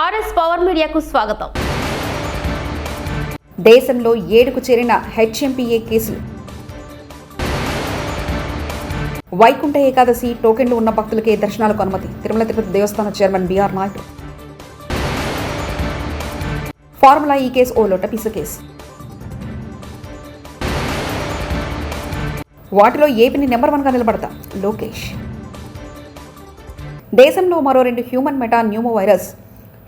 RS power మీడియాకు స్వాగతం. దేశంలో ఏడుకు చేరిన హెచ్ఎంపీఏ కేసులు. వైకుంఠ ఏకాదశి టోకెన్లు ఉన్న భక్తులకే దర్శనాలకు అనుమతి. తిరుమల తిరుపతి దేవస్థాన chairman BR Naidu. Formula E case ఓ లొట్టపీస కేసు. వాటిలో ఏపీని నెంబర్ వన్గా నిలబడతా. లోకేష్. దేశంలో మరో రెండు human meta pneumo virus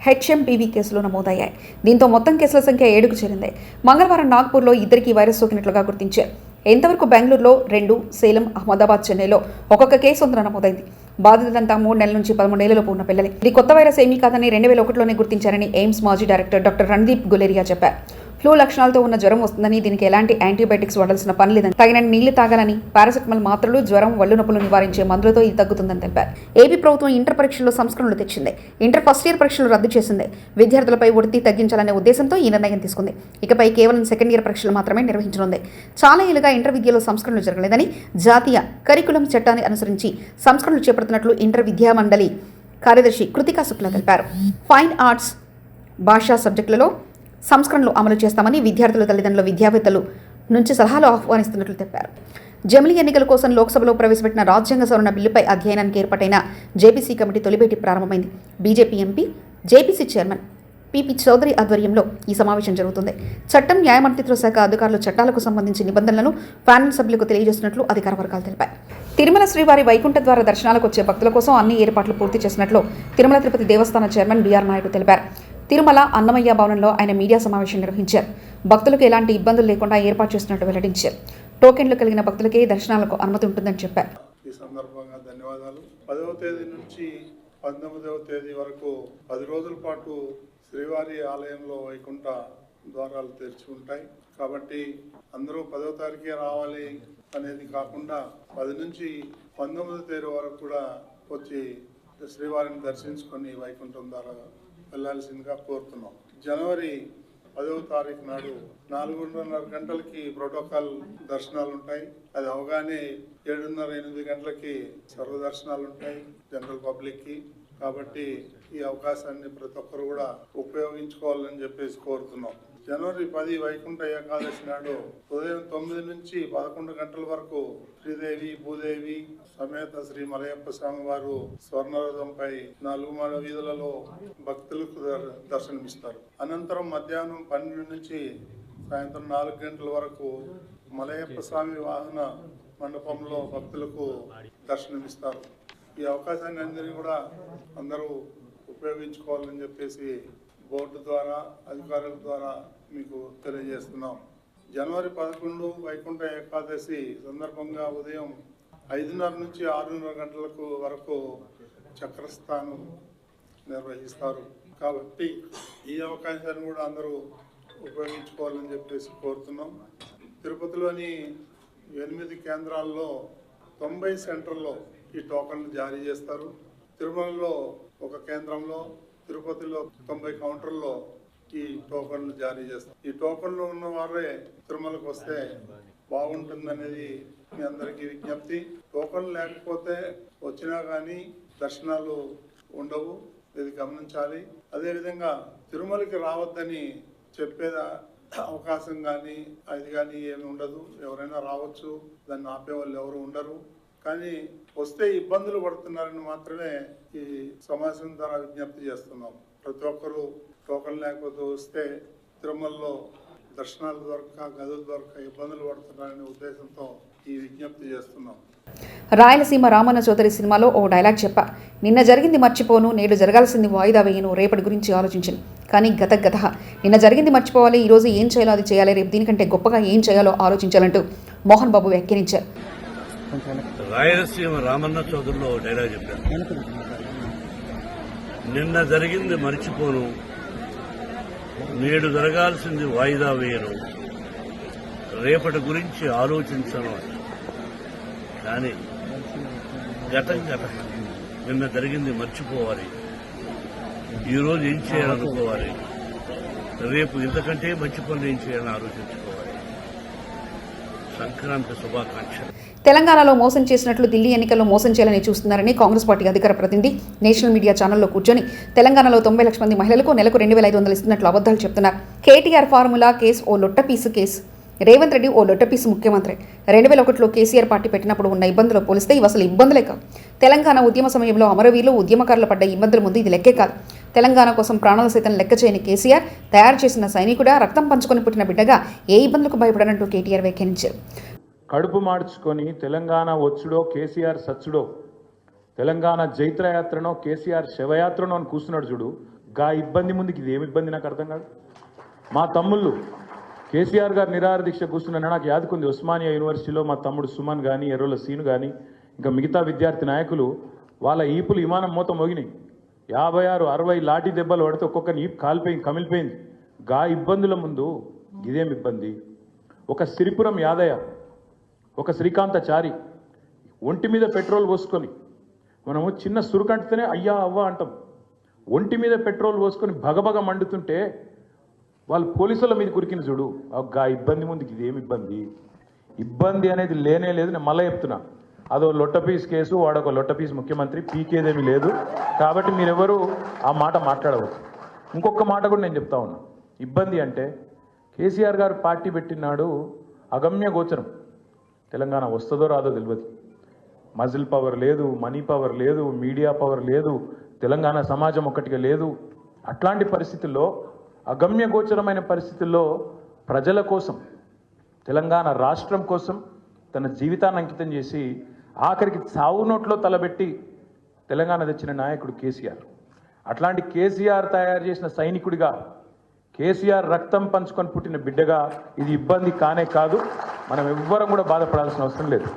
HMPV కేసులు నమోదయ్యాయి. దీంతో మొత్తం కేసుల సంఖ్య ఏడుకు చేరింది. మంగళవారం నాగ్పూర్లో ఇద్దరికి వైరస్ సోకినట్లుగా గుర్తించారు ఎంతవరకు బెంగళూరులో రెండు సేలం అహ్మదాబాద్ చెన్నైలో ఒక్కొక్క కేసు వందన నమోదైంది. బాధితులంతా మూడు నెలల నుంచి పదమూడు నెలలకు ఉన్న పిల్లలే. ఇది కొత్త వైరస్ ఏమీ కాదని రెండు వేల ఒకటిలోనే గుర్తించారని ఎయిమ్స్ మాజీ డైరెక్టర్ డాక్టర్ రణదీప్ గులేరియా చెప్పారు. ఫ్లూ లక్షణాలతో ఉన్న జ్వరం వస్తుందని దీనికి ఎలాంటి యాంటీబయాటిక్స్ వాడాల్సిన పని లేదని తగినని నీళ్ళు తాగాలని పారాసెటమాల్ మాత్రలు జ్వరం ఒళ్ళు నొప్పులు నివారించే మందులతో ఇది తగ్గుతుందని తెలిపారు. ఏపీ ప్రభుత్వం ఇంటర్ పరీక్షల్లో సంస్కరణలు తెచ్చింది. ఇంటర్ ఫస్ట్ ఇయర్ పరీక్షలు రద్దు చేసింది. విద్యార్థులపై ఒడితి తగ్గించాలనే ఉద్దేశంతో ఈ నిర్ణయం తీసుకుంది. ఇకపై కేవలం సెకండ్ ఇయర్ పరీక్షలు మాత్రమే నిర్వహించనుంది. చాలా ఏళ్ళుగా ఇంటర్ విద్యలో సంస్కరణలు జరగలేదని జాతీయ కరికులం చట్టాన్ని అనుసరించి సంస్కరణలు చేపడుతున్నట్లు ఇంటర్ విద్యా మండలి కార్యదర్శి కృతికా శుక్లా తెలిపారు. ఫైన్ ఆర్ట్స్ భాషా సబ్జెక్టులలో సంస్కరణలు అమలు చేస్తామని విద్యార్థుల తల్లిదండ్రుల విద్యావేత్తలు నుంచి సలహాలు ఆహ్వానిస్తున్నట్లు చెప్పారు జమిలీ ఎన్నికల కోసం లోక్సభలో ప్రవేశపెట్టిన రాజ్యాంగ సవరణ బిల్లుపై అధ్యయనానికి ఏర్పాటైన జేపీసీ కమిటీ తొలిపేటి ప్రారంభమైంది. BJP MP JPC chairman PP Chaudhary ఆధ్వర్యంలో ఈ సమావేశం జరుగుతుంది. చట్టం న్యాయ మంత్రిత్వ శాఖ అధికారులు చట్టాలకు సంబంధించి నిబంధనలను ప్యానల్ సభ్యులకు తెలియజేస్తున్నట్లు అధికార వర్గాలు తెలిపాయి. తిరుమల శ్రీవారి వైకుంఠ ద్వార దర్శనాలకు వచ్చే భక్తుల కోసం అన్ని ఏర్పాట్లు పూర్తి చేసినట్లు తిరుమల తిరుపతి దేవస్థాన చైర్మన్ బీఆర్ నాయుడు తెలిపారు. తిరుమల అన్నమయ్య భవనంలో ఆయన మీడియా సమావేశం నిర్వహించారు. భక్తులకు ఎలాంటి ఇబ్బందులు లేకుండా ఏర్పాటు చేసినట్టు వెల్లడించారు. టోకెన్లు కలిగిన భక్తులకే దర్శనాలకు అనుమతి ఉంటుందని చెప్పారు. ఈ సందర్భంగా ధన్యవాదాలు. పదవ తేదీ నుంచి పంతొమ్మిదవ తేదీ వరకు పది రోజుల పాటు శ్రీవారి ఆలయంలో వైకుంఠ ద్వారాలు తెరిచి ఉంటాయి. కాబట్టి అందరూ పదవ తారీఖే రావాలి అనేది కాకుండా పది నుంచి పంతొమ్మిదో తేదీ వరకు కూడా వచ్చి శ్రీవారిని దర్శించుకొని వైకుంఠం ద్వారా వెళ్ళాల్సిందిగా కోరుతున్నాం. జనవరి పదవ తారీఖు నాడు నాలుగున్నర గంటలకి ప్రోటోకాల్ దర్శనాలు ఉంటాయి. అది అవగానే ఏడున్నర ఎనిమిది గంటలకి సర్వ దర్శనాలు ఉంటాయి జనరల్ పబ్లిక్కి కాబట్టి ఈ అవకాశాన్ని ప్రతి ఒక్కరు కూడా ఉపయోగించుకోవాలని చెప్పేసి కోరుతున్నాం. జనవరి పది వైకుంఠ ఏకాదశి నాడు ఉదయం తొమ్మిది నుంచి పదకొండు గంటల వరకు శ్రీదేవి భూదేవి సమేత శ్రీ మలయప్ప స్వామి వారు స్వర్ణరథంపై నాలుగు మాడ వీధులలో భక్తులకు దర్- దర్శనమిస్తారు. అనంతరం మధ్యాహ్నం పన్నెండు నుంచి సాయంత్రం నాలుగు గంటల వరకు మలయప్ప స్వామి వాహన మండపంలో భక్తులకు దర్శనమిస్తారు. ఈ అవకాశాన్ని అందరినీ కూడా అందరూ ఉపయోగించుకోవాలని చెప్పేసి బోర్డు ద్వారా అధికారుల ద్వారా మీకు తెలియజేస్తున్నాం. జనవరి పదకొండు వైకుంఠ ఏకాదశి సందర్భంగా ఉదయం ఐదున్నర నుంచి ఆరున్నర గంటలకు వరకు చక్రస్థానం నిర్వహిస్తారు. కాబట్టి ఈ అవకాశాన్ని కూడా అందరూ ఉపయోగించుకోవాలని చెప్పేసి కోరుతున్నాం. తిరుపతిలోని ఎనిమిది కేంద్రాల్లో తొంభై సెంటర్లో ఈ టోకన్లు జారీ చేస్తారు. తిరుమలలో ఒక కేంద్రంలో తిరుపతిలో తొంభై కౌంటర్లో ఈ టోకన్లు జారీ చేస్తారు. ఈ టోకన్లు ఉన్న వారే తిరుమలకు వస్తే బాగుంటుందనేది మీ అందరికీ విజ్ఞప్తి. టోకన్ లేకపోతే వచ్చినా కానీ దర్శనాలు ఉండవు. ఇది గమనించాలి. అదేవిధంగా తిరుమలకి రావద్దని చెప్పేదా అవకాశం కానీ అది కానీ ఏమి ఉండదు. ఎవరైనా రావచ్చు దాన్ని ఆపే వాళ్ళు ఎవరు ఉండరు. కానీ వస్తే ఇబ్బందులు పడుతున్నారని మాత్రమే ఈ సమాజం ద్వారా విజ్ఞప్తి చేస్తున్నాం. ప్రతి ఒక్కరూ టోకన్ లేకపోతే వస్తే తిరుమలలో దర్శనాలు దొరక గదులు దొరక ఇబ్బందులు పడుతున్నారనే ఉద్దేశంతో ఈ విజ్ఞప్తి చేస్తున్నాం. రాయలసీమ రామన్న చౌదరి సినిమాలో ఓ డైలాగ్ చెప్పా నిన్న జరిగింది మర్చిపోను నేడు జరగాల్సింది వాయిదా వేయను రేపటి గురించి ఆలోచించను. కానీ గత గత నిన్న జరిగింది మర్చిపోవాలి ఈ రోజు ఏం చేయాలో అది చేయాలి రేపు దీనికంటే గొప్పగా ఏం చేయాలో ఆలోచించాలంటూ మోహన్ బాబు వ్యాఖ్యానించారు. రాయలసీమ రామన్న చౌదరిలో డైలాగ్ చెప్పారు. నిన్న జరిగింది మర్చిపోను నేడు జరగాల్సింది వాయిదా వేయను రేపటి గురించి ఆలోచించను. కానీ గతం గతం నిన్న జరిగింది మర్చిపోవాలి. ఈరోజు ఏం చేయాలనుకోవాలి రేపు ఇంతకంటే మంచి పనులు ఏం చేయాలని ఆలోచించుకోవాలి. సంక్రాంతి శుభాకాంక్షలు. తెలంగాణలో మోసం చేసినట్లు ఢిల్లీ ఎన్నికల్లో మోసం చేయాలని చూస్తున్నారని కాంగ్రెస్ పార్టీ అధికార ప్రతినిధి నేషనల్ మీడియా ఛానల్లో కూర్చొని తెలంగాణలో తొంభై లక్షల మంది మహిళలకు నెలకు రెండు వేల ఐదు వందలు ఇస్తున్నట్లు అబద్దాలు చెప్తున్నారు. కేటీఆర్ ఫార్ములా కేసు ఓ లొట్టపీసు కేసు. రేవంత్ రెడ్డి ఓ లొట్టపీసు ముఖ్యమంత్రి. రెండు వేల ఒకటిలో కేసీఆర్ పార్టీ పెట్టినప్పుడు ఉన్న ఇబ్బందులు పోలిస్తే ఇవి అసలు ఇబ్బందులే కావు. తెలంగాణ ఉద్యమ సమయంలో అమరవీరులు ఉద్యమకారులు పడ్డ ఇబ్బందుల ముందు ఇది లెక్కే కాదు. తెలంగాణ కోసం ప్రాణాలు సైతం లెక్క చేయని కేసీఆర్ తయారు చేసిన సైనికుడా రక్తం పంచుకొని పుట్టిన బిడ్డగా ఏ ఇబ్బందులకు భయపడనంటూ కేటీఆర్ వ్యాఖ్యానించారు. కడుపు మార్చుకొని తెలంగాణ వచ్చుడో కేసీఆర్ సచ్చుడో తెలంగాణ జైత్రయాత్రనో కేసీఆర్ శవయాత్రనో అని కూర్చున్నాడు చూడు గా ఇబ్బంది ముందుకి ఇది ఏమి ఇబ్బంది నాకు అర్థం కాదు. మా తమ్ముళ్ళు కేసీఆర్ గారు నిరాహార దీక్ష కూర్చున్నా నాకు యాదుకుంది ఉస్మానియా యూనివర్సిటీలో మా తమ్ముడు సుమన్ కానీ ఎర్రోల సీను కానీ ఇంకా మిగతా విద్యార్థి నాయకులు వాళ్ళ ఈపులు విమానం మూత మోగినాయి. యాభై ఆరు అరవై లాఠీ దెబ్బలు పడితే ఒక్కొక్కరిని ఈపు కాలిపోయింది కమిలిపోయింది. గా ఇబ్బందుల ముందు ఇదేం ఇబ్బంది? ఒక సిరిపురం యాదయ్య ఒక శ్రీకాంతచారి ఒంటి మీద పెట్రోల్ పోసుకొని మనము చిన్న సురుకంటితేనే అయ్యా అవ్వ అంటాం. ఒంటి మీద పెట్రోల్ పోసుకొని భగభగ మండుతుంటే వాళ్ళు పోలీసుల మీద కురికిన చూడు. ఆ ఇబ్బంది ముందుకి ఏమి ఇబ్బంది? ఇబ్బంది అనేది లేనే లేదు నేను మళ్ళీ చెప్తున్నా. అదో లొట్టపీస్ కేసు వాడొక లొట్టపీస్ ముఖ్యమంత్రి పీకేదేమీ లేదు. కాబట్టి మీరెవరు ఆ మాట మాట్లాడవచ్చు ఇంకొక మాట కూడా నేను చెప్తా ఉన్నా. ఇబ్బంది అంటే కేసీఆర్ గారు పార్టీ పెట్టినాడు అగమ్య గోచరం. తెలంగాణ వస్తుందో రాదో తెలియదు మజిల్ పవర్ లేదు మనీ పవర్ లేదు మీడియా పవర్ లేదు తెలంగాణ సమాజం ఒక్కటిగా లేదు. అట్లాంటి పరిస్థితుల్లో అగమ్యగోచరమైన పరిస్థితుల్లో ప్రజల కోసం తెలంగాణ రాష్ట్రం కోసం తన జీవితాన్ని అంకితం చేసి ఆఖరికి చావు నోట్లో తలబెట్టి తెలంగాణ తెచ్చిన నాయకుడు కేసీఆర్. అట్లాంటి కేసీఆర్ తయారు చేసిన సైనికుడిగా కేసీఆర్ రక్తం పంచుకొని పుట్టిన బిడ్డగా ఇది ఇబ్బంది కానే కాదు మనం ఎవ్వరం కూడా బాధపడాల్సిన అవసరం లేదు.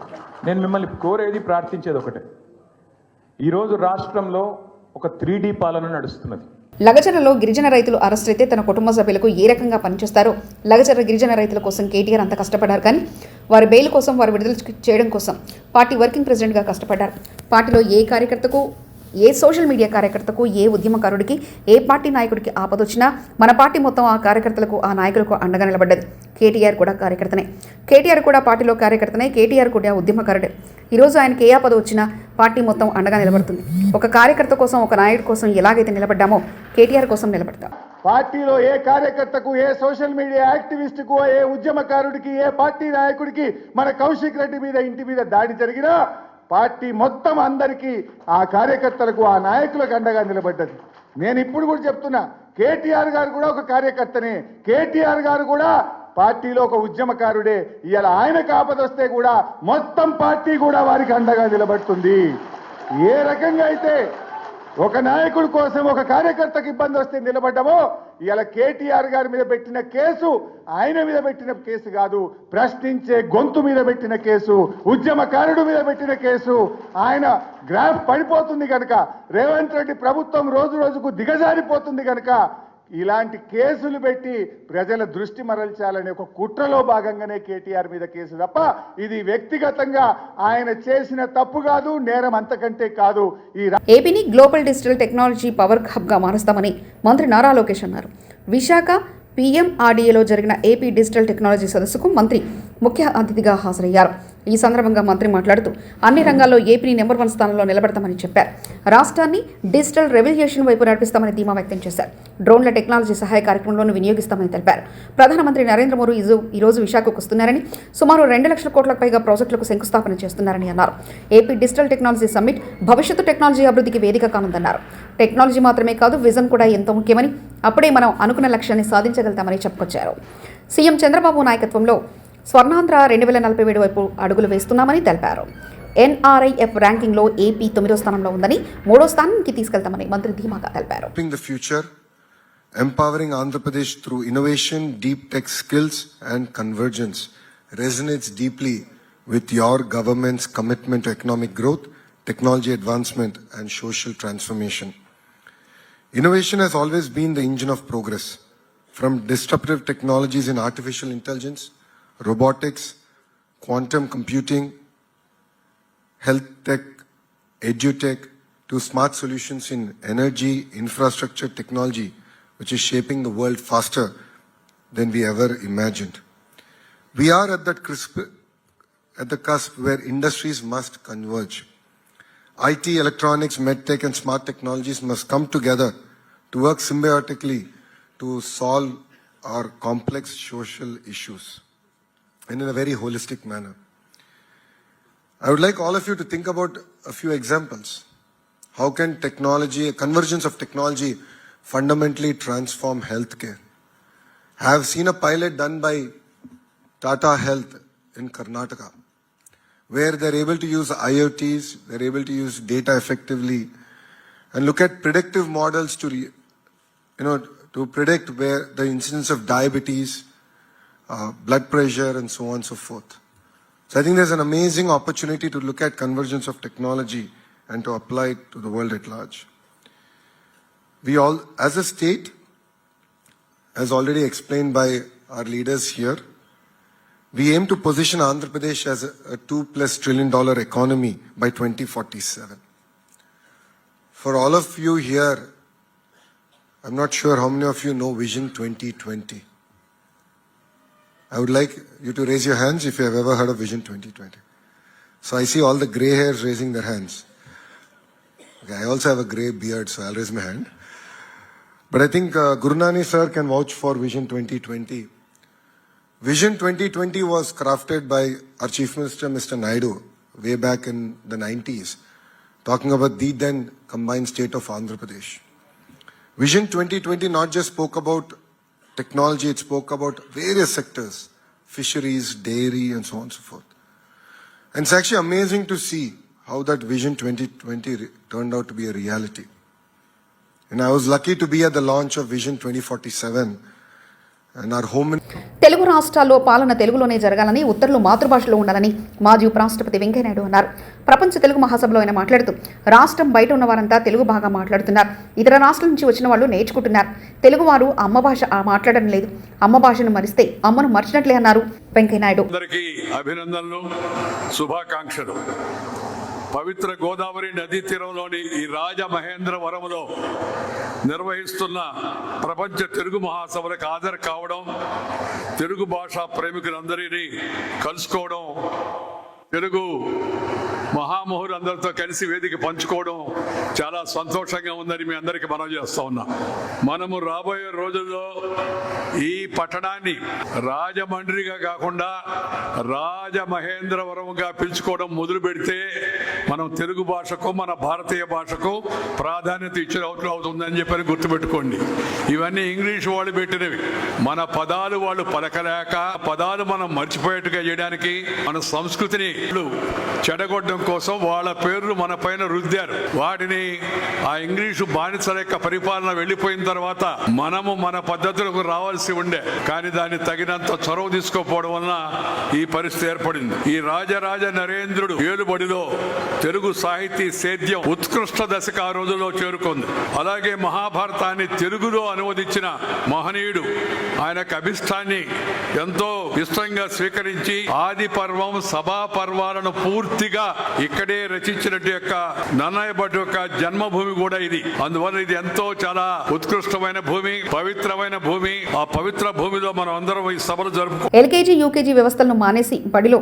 నేను మిమ్మల్ని కోరేది ప్రార్థించేది ఒకటే. ఈరోజు రాష్ట్రంలో ఒక త్రీ పాలన నడుస్తున్నది. లగచరలో గిరిజన రైతులు అరెస్ట్ అయితే తన కుటుంబ సభ్యులకు ఏ రకంగా పనిచేస్తారో లగచర గిరిజన రైతుల కోసం కేటీఆర్ అంత కష్టపడ్డారు. కానీ వారి బెయిల్ కోసం వారు విడుదల చేయడం కోసం పార్టీ వర్కింగ్ ప్రెసిడెంట్గా కష్టపడ్డారు. పార్టీలో ఏ కార్యకర్తకు ఏ సోషల్ మీడియా కార్యకర్తకు ఏ ఉద్యమకారుడికి ఏ పార్టీ నాయకుడికి ఆపదొచ్చినా మన పార్టీ మొత్తం ఆ కార్యకర్తలకు ఆ నాయకులకు అండగా నిలబడ్డది. కేటీఆర్ కూడా కార్యకర్తనే. కేటీఆర్ కూడా పార్టీలో కార్యకర్తనే. కేటీఆర్ కూడా ఉద్యమకారుడే. ఈరోజు ఆయనకి ఏ ఆపద వచ్చినా పార్టీ మొత్తం అండగా నిలబడుతుంది. ఒక కార్యకర్త కోసం ఒక నాయకుడి కోసం ఎలాగైతే నిలబడ్డామో కేటీఆర్ కోసం నిలబడతాం. పార్టీలో ఏ కార్యకర్తకు ఏ సోషల్ మీడియా యాక్టివిస్టుకు ఏ ఉద్యమకారుడికి ఏ పార్టీ నాయకుడికి మన కౌశిక్ రెడ్డి మీద ఇంటి మీద దాడి జరిగినా పార్టీ మొత్తం అందరికీ ఆ కార్యకర్తలకు ఆ నాయకులకు అండగా నిలబడ్డది. నేను ఇప్పుడు కూడా చెప్తున్నా కేటీఆర్ గారు కూడా ఒక కార్యకర్తనే. కేటీఆర్ గారు కూడా పార్టీలో ఒక ఉద్యమకారుడే. ఇవాళ ఆయనకు ఆపదొస్తే కూడా మొత్తం పార్టీ కూడా వారికి అండగా నిలబడుతుంది. ఏ రకంగా అయితే ఒక నాయకుడి కోసం ఒక కార్యకర్తకు ఇబ్బంది వస్తే నిలబడ్డామో ఇలా కేటీఆర్ గారి మీద పెట్టిన కేసు ఆయన మీద పెట్టిన కేసు కాదు ప్రశ్నించే గొంతు మీద పెట్టిన కేసు ఉద్యమకారుడు మీద పెట్టిన కేసు ఆయన గ్రాఫ్ పడిపోతుంది కనుక రేవంత్ రెడ్డి ప్రభుత్వం రోజు రోజుకు దిగజారిపోతుంది కనుక ఇలాంటి కేసులు పెట్టి ప్రజల దృష్టి మరల్చాలనే ఒక కుట్రలో భాగంగానే కేటీఆర్ మీద కేసు తప్ప ఇది వ్యక్తిగతంగా ఆయన చేసిన తప్పు కాదు నేరం అంతకంటే కాదు. ఈ ఏపీని గ్లోబల్ డిజిటల్ టెక్నాలజీ పవర్ హబ్గా మారుస్తామని మంత్రి నారా లోకేష్ అన్నారు. విశాఖ పీఎంఆర్డీఏలో జరిగిన ఏపీ డిజిటల్ టెక్నాలజీ సదస్సుకు మంత్రి ముఖ్య అతిథిగా హాజరయ్యారు. ఈ సందర్భంగా మంత్రి మాట్లాడుతూ అన్ని రంగాల్లో ఏపీని నెంబర్ వన్ స్థానంలో నిలబెడతామని చెప్పారు. రాష్ట్రాన్ని డిజిటల్ రెవల్యూషన్ వైపు నడిపిస్తామని ధీమా వ్యక్తం చేశారు. డ్రోన్ల టెక్నాలజీ సహాయ కార్యక్రమంలోనూ వినియోగిస్తామని తెలిపారు. ప్రధానమంత్రి నరేంద్ర మోదీ ఇజు- రోజు విశాఖకు వస్తున్నారని సుమారు రెండు లక్షల కోట్లకు పైగా ప్రాజెక్టులకు శంకుస్థాపన చేస్తున్నారని అన్నారు. ఏపీ డిజిటల్ టెక్నాలజీ సమ్మిట్ భవిష్యత్తు టెక్నాలజీ అభివృద్ధికి వేదిక కానుందన్నారు. టెక్నాలజీ మాత్రమే కాదు విజన్ కూడా ఎంతో ముఖ్యమని అప్పుడే మనం అనుకున్న లక్ష్యాన్ని సాధించగలుగుతామని చెప్పుకొచ్చారు. సీఎం చంద్రబాబు నాయకత్వంలో స్వర్ణాంధ్ర రెండు వేల నలభై ఏడు వైపు అడుగులు వేస్తున్నామని తెలిపారు ఎన్ఆర్ఐఎఫ్ ర్యాంకింగ్లో ఏపీ తొమ్మిదో స్థానంలో ఉందని మూడో స్థానానికి తీసుకెళ్తామని మంత్రి ధీమాగా తెలిపారు Shaping the future, empowering Andhra Pradesh through innovation, deep tech skills, and convergence resonates deeply with your government's commitment to economic growth, technology advancement, and social transformation. Innovation has always been the engine of progress. From disruptive technologies in artificial intelligence, robotics, quantum computing, health tech, edutech, to smart solutions in energy, infrastructure, technology, which is shaping the world faster than we ever imagined. We are at that crisp, at the cusp where industries must converge. IT, electronics, medtech, and smart technologies must come together to work symbiotically to solve our complex social issues and in a very holistic manner. I would like all of you to think about a few examples. How can technology, a convergence of technology, fundamentally transform healthcare? I have seen a pilot done by Tata Health in Karnataka, where they're able to use IoTs, they're able to use data effectively, and look at predictive models to, you know, to predict where the incidence of diabetes, uh, blood pressure, and so on and so forth. So I think there's an amazing opportunity to look at convergence of technology and to apply it to the world at large. We all, as a state, as already explained by our leaders here, we aim to position Andhra Pradesh as a, a two plus trillion dollar economy by 2047. For all of you here, I'm not sure how many of you know Vision 2020. I would like you to raise your hands if you have ever heard of Vision 2020. So I see all the gray hairs raising their hands. Okay, I also have a gray beard, so I'll raise my hand. But I think uh, sir can vouch for Vision 2020. Vision 2020 was crafted by our Chief Minister, Mr. Naidu, way back in the 90s, talking about the then combined state of Andhra Pradesh. Vision 2020 not just spoke about technology, it spoke about various sectors fisheries, dairy, and so on and so forth. And it's actually amazing to see how that Vision 2020 re- turned out to be a reality. And I was lucky to be at the launch of Vision 2047 Telugu రాష్ట్రాల్లో పాలన తెలుగులోనే జరగాలని ఉత్తర్వులు మాతృభాషలో ఉండాలని మాజీ ఉపరాష్ట్రపతి వెంకయ్యనాయుడు అన్నారు. ప్రపంచ తెలుగు మహాసభలో ఆయన మాట్లాడుతూ రాష్ట్రం బయట ఉన్న వారంతా తెలుగు బాగా మాట్లాడుతున్నారు. ఇతర రాష్ట్రాల నుంచి వచ్చిన వాళ్ళు నేర్చుకుంటున్నారు. తెలుగువారు అమ్మ భాష ఆ మాట్లాడడం లేదు. అమ్మ భాషను మరిస్తే అమ్మను మర్చినట్లే అన్నారు వెంకయ్యనాయుడు. అందరికీ అభినందనలు శుభాకాంక్షలు. పవిత్ర గోదావరి నదీ తీరంలోని ఈ రాజమహేంద్రవరంలో నిర్వహిస్తున్న ప్రపంచ తెలుగు మహాసభలకు హాజరు కావడం తెలుగు భాషా ప్రేమికులందరినీ కలుసుకోవడం తెలుగు మహామహులందరితో కలిసి వేదిక పంచుకోవడం చాలా సంతోషంగా ఉందని మీ అందరికీ మనం చేస్తా ఉన్నా. మనము రాబోయే రోజుల్లో ఈ పట్టణాన్ని రాజమండ్రిగా కాకుండా రాజమహేంద్రవరంగా పిలుచుకోవడం మొదలు పెడితే మనం తెలుగు భాషకు మన భారతీయ భాషకు ప్రాధాన్యత ఇచ్చిన అవుతుందని చెప్పని గుర్తుపెట్టుకోండి. ఇవన్నీ ఇంగ్లీష్ వాళ్ళు పెట్టినవి. మన పదాలు వాళ్ళు పలకలేక పదాలు మనం మర్చిపోయేట్టుగా చేయడానికి మన సంస్కృతిని చెడగొట్టడం చెడగొట్టడం కోసం వాళ్ళ పేర్లు మన పైన రుద్దారు. వాటిని ఆ ఇంగ్లీషు బానిసల యొక్క పరిపాలన వెళ్ళిపోయిన తర్వాత మనము మన పద్ధతులకు రావాల్సి ఉండే. కానీ దాన్ని తగినంత చొరవ తీసుకోకపోవడం వలన ఈ పరిస్థితి ఏర్పడింది. ఈ రాజరాజ నరేంద్రుడు ఏలుబడిలో తెలుగు సాహితీ సేద్యం ఉత్కృష్ట దశకు ఆ రోజుల్లో చేరుకుంది. అలాగే మహాభారతాన్ని తెలుగులో అనువదించిన మహనీయుడు ఆయన అభిష్టాన్ని ఎంతో ఇష్టంగా స్వీకరించి ఆది పర్వం సభా పర్వాలను పూర్తిగా ఇక్కడే రచించినట్టు యొక్క నన్నయ్య భట్ యొక్క జన్మభూమి కూడా ఇది. అందువల్ల ఇది ఎంతో చాలా ఉత్కృష్టమైన భూమి పవిత్రమైన భూమి. ఆ పవిత్ర భూమిలో మనం అందరం ఈ సభలు జరుపుకో ఎల్కేజీ యూకేజీ వ్యవస్థలను మానేసి బడిలో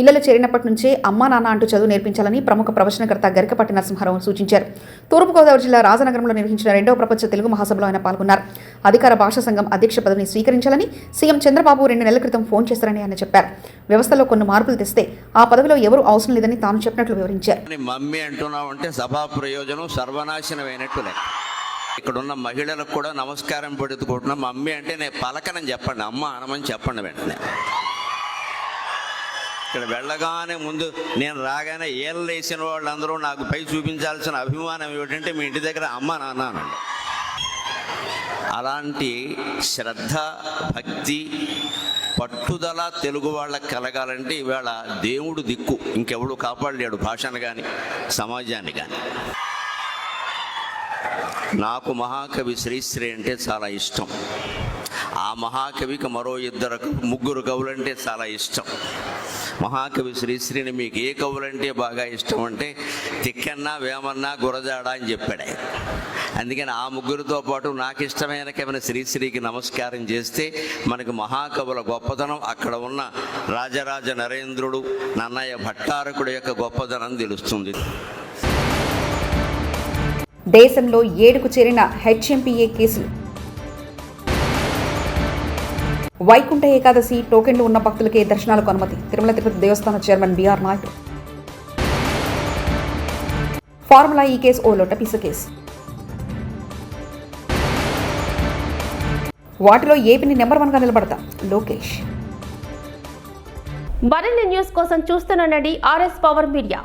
పిల్లలు చేరినప్పటి నుంచే అమ్మా నాన్న అంటూ చదువు నేర్పించాలని ప్రముఖ ప్రవచనకర్త గరికపట్టి నరసింహారావు సూచించారు. తూర్పుగోదావరి జిల్లా రాజనగరంలో నిర్వహించిన రెండవ ప్రపంచ తెలుగు మహాసభలో ఆయన పాల్గొన్నారు. అధికార భాషా సంఘం అధ్యక్ష పదవిని స్వీకరించాలని సీఎం చంద్రబాబు రెండు నెలల క్రితం ఫోన్ చేశారని ఆయన చెప్పారు. వ్యవస్థలో కొన్ని మార్పులు తెస్తే ఆ పదవిలో ఎవరు అవసరం లేదని తాను చెప్పినట్లు వివరించారు. మమ్మీ అంటున్నావు అంటే సభా ప్రయోజనం సర్వనాశనమైనట్టు ఇక్కడ ఉన్న మహిళలకు కూడా నమస్కారం పెడుతుకుంటున్నాం మమ్మీ అంటే నేను పలకనని చెప్పండి అమ్మ అనమని చెప్పండి వెంటనే. ఇక్కడ వెళ్ళగానే ముందు నేను రాగానే ఏళ్ళు వేసిన వాళ్ళందరూ నాకు పై చూపించాల్సిన అభిమానం ఏమిటంటే మీ ఇంటి దగ్గర అమ్మ నాన్న అలాంటి శ్రద్ధ భక్తి పట్టుదల తెలుగు వాళ్ళకి కలగాలంటే ఈవేళ దేవుడు దిక్కు. ఇంకెవడు కాపాడలేడు భాషను కానీ సమాజాన్ని కానీ నాకు మహాకవి శ్రీశ్రీ అంటే చాలా ఇష్టం. ఆ మహాకవికి మరో ఇద్దరు ముగ్గురు కవులంటే చాలా ఇష్టం. మహాకవి శ్రీశ్రీని మీకు ఏ కవులంటే బాగా ఇష్టం అంటే తిక్కన్నా వేమన్న గురజాడ అని చెప్పాడు అందుకని ఆ ముగ్గురితో పాటు నాకు ఇష్టమైన కవిన శ్రీశ్రీకి నమస్కారం చేస్తే మనకు మహాకవుల గొప్పతనం అక్కడ ఉన్న రాజరాజ నరేంద్రుడు నన్నయ్య భట్టారకుడు యొక్క గొప్పతనం తెలుస్తుంది. దేశంలో ఏడుకు చేరిన హెచ్ఎంపీఏ కేసులు వైకుంఠ ఏకాదశి టోకెన్లు ఉన్న భక్తులకే దర్శనాలకు అనుమతి. తిరుమల తిరుపతి దేవస్థాన chairman BR Naidu. Formula E case ఓ లొట్టపీస కేసు. వాటిలో ఏపీని నెంబర్ వన్గా నిలబడతా. లోకేష్. మరిన్ని న్యూస్ కోసం చూస్తుండండి ఆర్ఎస్ పవర్ మీడియా.